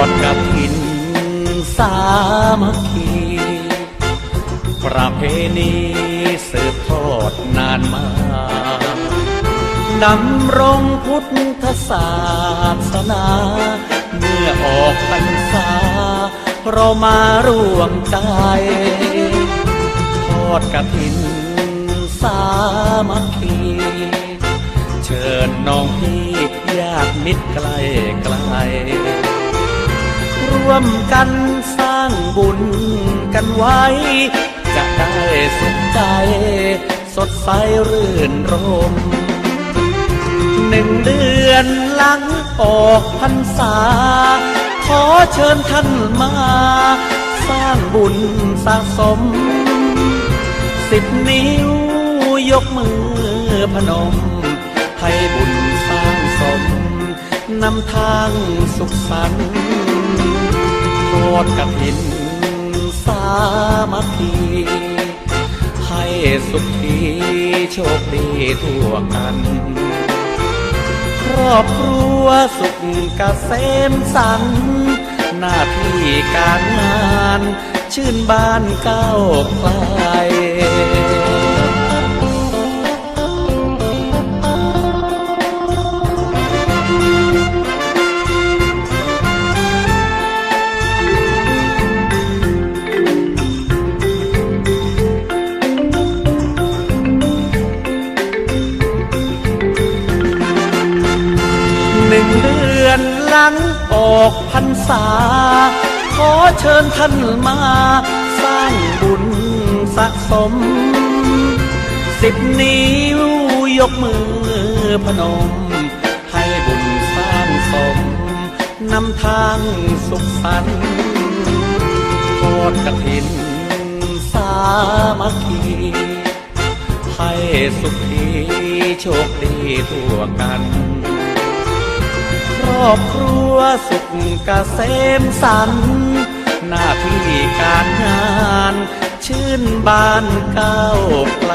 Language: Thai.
อดกับถินสามัคคีประเพณีสืบทอดนานมานำรงพุทธศาสนา เมื่อออกพรรษา เรามาร่วมใจ ทอดกับถินสามัคคี เชิญน้องพี่ญาติมิตรไกลไกล วมกันสร้างบุญกันไว้ จะได้สุขใจ สดใสรื่นรมหนึ่งเดือนหลังออกพรรษา ขอเชิญท่านมา สร้างบุญสะสม สิบนิ้วยกมือพนม ให้บุญสร้างสมนำทางสุขสันต์ ดกับหินสามัคคีให้สุขีโชคดีทั่วกัน ครอบครัวสุขเกษมสัน หน้าที่การงาน ชื่นบานก้าวไกล อนหลังออกพรรษา ขอเชิญท่านมาสร้างบุญสะสม สิบนิ้วยกมือพนม ให้บุญสร้างสมนำทางสุขสันต์ทอดกระถินสามัคคีให้สุขีโชคดีทั่วกัน ครอบครัวสุขกเกษมสัน หน้าที่การงาน ชื่นบานก้าวไกล